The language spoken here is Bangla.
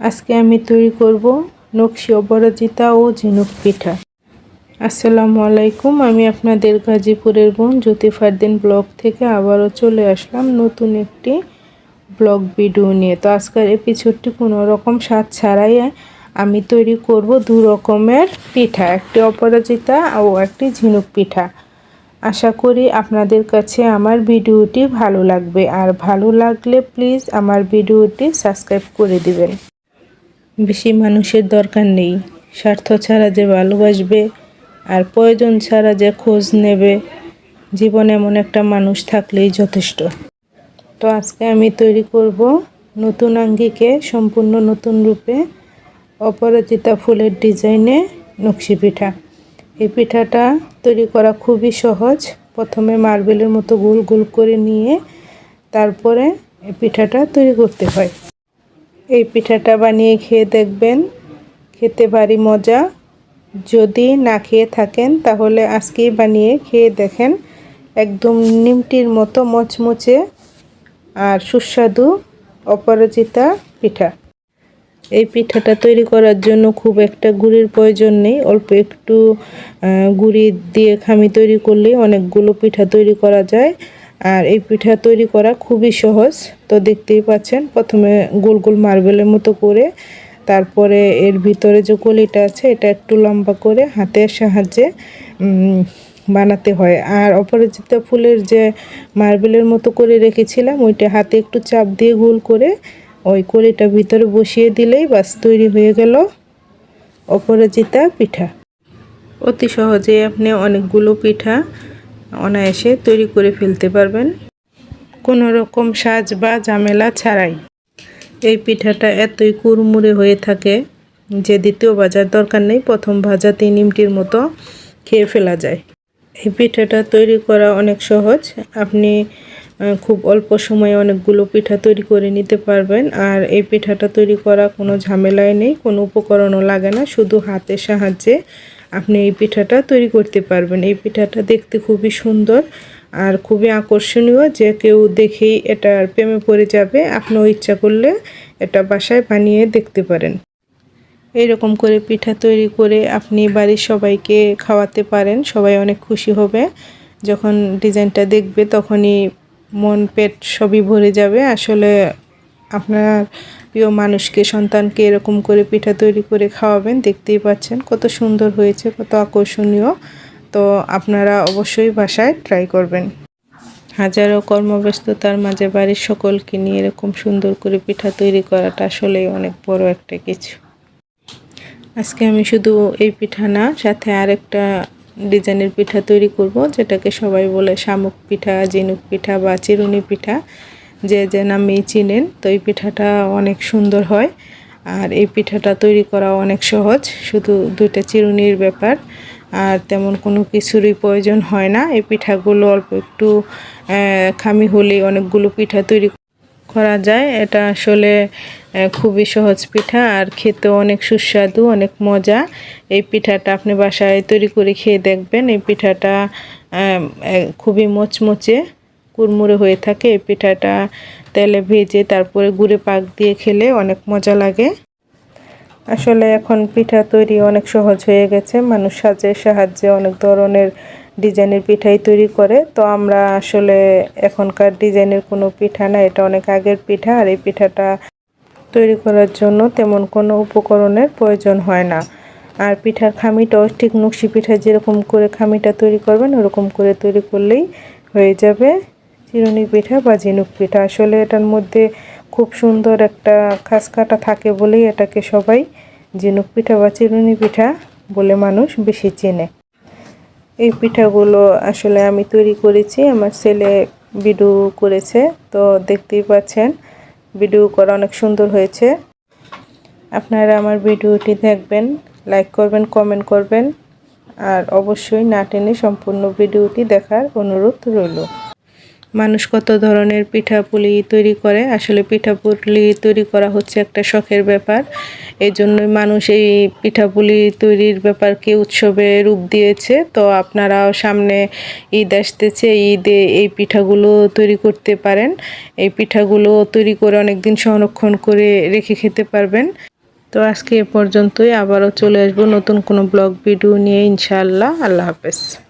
আজকে আমি তৈরি করব নকশি অপরাজিতা ও ঝিনুক পিঠা। আসসালামু আলাইকুম, আমি আপনাদের গাজীপুরের বোন জ্যোতি ফারদিন ব্লগ থেকে আবারও চলে আসলাম নতুন একটি ব্লগ ভিডিও নিয়ে। তো আজকের এপিসোডটি কোনো রকম স্বাদ ছাড়াই আমি তৈরি করব দু রকমের পিঠা, একটি অপরাজিতা ও একটি ঝিনুক পিঠা। আশা করি আপনাদের কাছে আমার ভিডিওটি ভালো লাগবে। আর ভালো লাগলে প্লিজ আমার ভিডিওটি সাবস্ক্রাইব করে দিবেন। বেশি মানুষের দরকার নেই। স্বার্থ ছাড়া যে ভালোবাসবে আর প্রয়োজন ছাড়া যে খোঁজ নেবে, জীবনে এমন একটা মানুষ থাকলেই যথেষ্ট। তো আজকে আমি তৈরি করব নতুন আঙ্গিকে, সম্পূর্ণ নতুন রূপে অপরাজিতা ফুলের ডিজাইনে নকশি পিঠা। এই পিঠাটা তৈরি করা খুবই সহজ। প্রথমে মার্বেলের মতো গোল গোল করে নিয়ে তারপরে এই পিঠাটা তৈরি করতে হয়। এই পিঠাটা বানিয়ে খেয়ে দেখবেন। খেতে ভারী মজা। যদি না খেয়ে থাকেন, তাহলে আজকেই বানিয়ে খেয়ে দেখেন। একদম নিমটির মতো মচমচে আর সুস্বাদু অপরাজিতা পিঠা। এই পিঠাটা তৈরি করার জন্য খুব একটা গুড়ির প্রয়োজন নেই। অল্প একটু গুড়ি দিয়ে খামি তৈরি করলেই অনেকগুলো পিঠা তৈরি করা যায়। আর এই পিঠা তৈরি করা খুবই সহজ। তো দেখতেই পাচ্ছেন, প্রথমে গোল গোল মার্বেলের মতো করে, তারপরে এর ভিতরে যে কলিটা আছে, এটা একটু লম্বা করে হাতের সাহায্যে বানাতে হয়। আর অপরাজিতা ফুলের যে মার্বেলের মতো করে রেখেছিলাম, ওইটা হাতে একটু চাপ দিয়ে গোল করে ওই কলিটা ভিতরে বসিয়ে দিলেই বাস তৈরি হয়ে গেল অপরাজিতা পিঠা। অতি সহজে আপনি অনেকগুলো পিঠা অনায়াসে তৈরি করে ফেলতে পারবেন। কোনো রকম সাজ বা ঝামেলা ছাড়াই। এই পিঠাটা এতই কুরমুরে হয়ে থাকে যে দ্বিতীয় ভাজার দরকার নেই, প্রথম ভাজাতেই নিমটির মতো খেয়ে ফেলা যায়। এই পিঠাটা তৈরি করা অনেক সহজ। আপনি খুব অল্প সময়ে অনেকগুলো পিঠা তৈরি করে নিতে পারবেন। আর এই পিঠাটা তৈরি করা কোনো ঝামেলাই নেই, কোনো উপকরণও লাগে না। শুধু হাতের সাহায্যে আপনি এই পিঠাটা তৈরি করতে পারবেন। এই পিঠাটা দেখতে খুবই সুন্দর আর খুবই আকর্ষণীয় যে কেউ দেখেই এটার প্রেমে পড়ে যাবে। আপনিও ইচ্ছা করলে এটা বাসায় বানিয়ে দেখতে পারেন। এইরকম করে পিঠা তৈরি করে আপনি বাড়ির সবাইকে খাওয়াতে পারেন। সবাই অনেক খুশি হবে। যখন ডিজাইনটা দেখবে তখনই মন, পেট সবই ভরে যাবে। আসলে আপনার প্রিয় মানুষকে, সন্তানকে এরকম করে পিঠা তৈরি করে খাওয়াবেন, দেখতেই পাচ্ছেন কত সুন্দর হয়েছে, কত আকর্ষণীয়। তো আপনারা অবশ্যই বাসায় ট্রাই করবেন। হাজারো কর্মব্যস্ততার মাঝে বাড়ির সকলকে নিয়ে এরকম সুন্দর করে পিঠা তৈরি করাটা আসলেই অনেক বড় একটা কিছু। আজকে আমি শুধু এই পিঠা না, সাথে আরেকটা ডিজাইনের পিঠা তৈরি করব, যেটাকে সবাই বলে শামুক পিঠা জিনুক পিঠা বা চিরুনি পিঠা। যে যে নামেই চিনেন, তো এই পিঠাটা অনেক সুন্দর হয়। আর এই পিঠাটা তৈরি করা অনেক সহজ, শুধু দুইটা চিরুনির ব্যাপার। আর তেমন কোনো কিছুরই প্রয়োজন হয় না। এই পিঠাগুলো অল্প একটু খামি হলেই অনেকগুলো পিঠা তৈরি করা যায়। এটা আসলে খুবই সহজ পিঠা আর খেতেও অনেক সুস্বাদু, অনেক মজা। এই পিঠাটা আপনি বাসায় তৈরি করে খেয়ে দেখবেন। এই পিঠাটা খুবই মচমচে। কুরমুরে হয়ে থাকে, পিঠাটা তেলে ভেজে তারপরে গুড়ে পাক দিয়ে খেলে অনেক মজা লাগে। আসলে এখন পিঠা তৈরি অনেক সহজ হয়ে গেছে। মানুষ সাজের সাহায্যে অনেক ধরনের ডিজাইনের পিঠাই তৈরি করে। তো আমরা আসলে এখনকার ডিজাইনের কোনো পিঠা না, এটা অনেক আগের পিঠা আর এই পিঠাটা তৈরি করার জন্য তেমন কোনো উপকরণের প্রয়োজন হয় না। আর পিঠার খামিটাও ঠিক নকশি পিঠা যেরকম করে খামিটা তৈরি করবেন, ওরকম করে তৈরি করলেই হয়ে যাবে। চিরুনি পিঠা বা ঝিনুক পিঠা। আসলে এটার মধ্যে খুব সুন্দর একটা খাস কাটা থাকে বলেই এটাকে সবাই ঝিনুক পিঠা বা চিরুনি পিঠা বলে মানুষ বেশি চেনে। এই পিঠাগুলো আসলে আমি তৈরি করেছি, আমার ছেলে ভিডিও করেছে, তো দেখতেই পাচ্ছেন, ভিডিও করা অনেক সুন্দর হয়েছে। আপনারা আমার ভিডিওটি দেখবেন, লাইক করবেন, কমেন্ট করবেন, আর অবশ্যই না টেনে সম্পূর্ণ ভিডিওটি দেখার অনুরোধ রইল। মানুষ কত ধরনের পিঠাপুলি তৈরি করে? আসলে পিঠাপুলি তৈরি করা হচ্ছে একটা শখের ব্যাপার। এই জন্যই মানুষ এই পিঠাপুলি তৈরির ব্যাপারকে উৎসবে রূপ দিয়েছে। তো আপনারাও সামনে ঈদ আসতেছে, ঈদে এই পিঠাগুলো তৈরি করতে পারেন। এই পিঠাগুলো তৈরি করে অনেক দিন সংরক্ষণ করে রেখে খেতে পারবেন। তো আজকে এ পর্যন্তই। আবারও চলে আসব নতুন কোনো ব্লগ, ভিডিও নিয়ে ইনশাআল্লাহ। আল্লাহ হাফেজ।